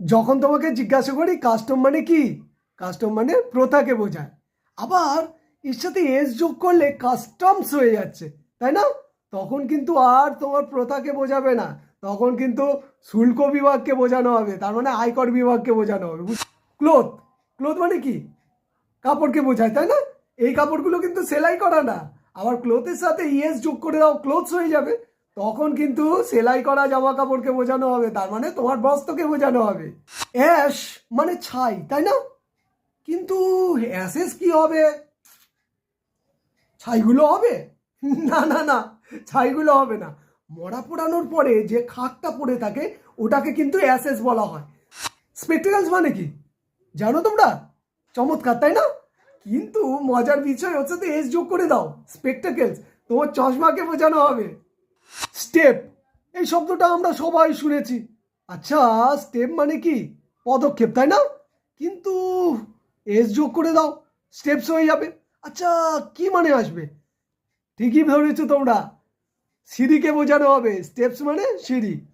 যখন তোমাকে জিজ্ঞাসা করি কাস্টম মানে কি? কাস্টম মানে প্রথাকে বোঝায়। আবার এর সাথে এস যোগ করলে কাস্টমস হয়ে যাচ্ছে, তাই না? তখন কিন্তু আর তোমার প্রথাকে বোঝাবে না। তখন কিন্তু শুল্ক বিভাগকে বোঝানো হবে, তার মানে আয়কর বিভাগকে বোঝানো হবে ক্লোথ ক্লোথ মানে কি? কাপড়কে বোঝায়, তাই না? এই কাপড়গুলো কিন্তু সেলাই করা না। আবার ক্লোথের সাথে ইএস যোগ করে দাও ক্লোথস হয়ে যাবে। তখন কিন্তু সেলাই করা জামা কাপড়কে বোঝানো হবে, তার মানে তোমার বস্ত্রকে বোঝানো হবে। অ্যাশ মানে ছাই, তাই না? কিন্তু অ্যাসেস কি হবে? ছাইগুলো হবে? না না না, ছাইগুলো হবে না। মরা পোড়ানোর পরে যে খাকটা পড়ে থাকে, ওটাকে কিন্তু অ্যাসেস বলা হয়। স্পেকটেকালস মানে কি? জানো তোমরা? চমৎকার, তাই না? কিন্তু মজার বিষয় হচ্ছে তো এস যোগ করে দাও স্পেকটেকেলস তোমার চশমাকে বোঝানো হবে। স্টেপ, এই শব্দটা আমরা সবাই শুনেছি। আচ্ছা স্টেপ মানে কি? পদক্ষেপ, তাই না? কিন্তু এস যোগ করে দাও, স্টেপস হয়ে যাবে। আচ্ছা কি মানে আসবে? ঠিকই ধরেছো তোমরা। সিঁড়িকে বোঝানো হবে, স্টেপস মানে সিঁড়ি।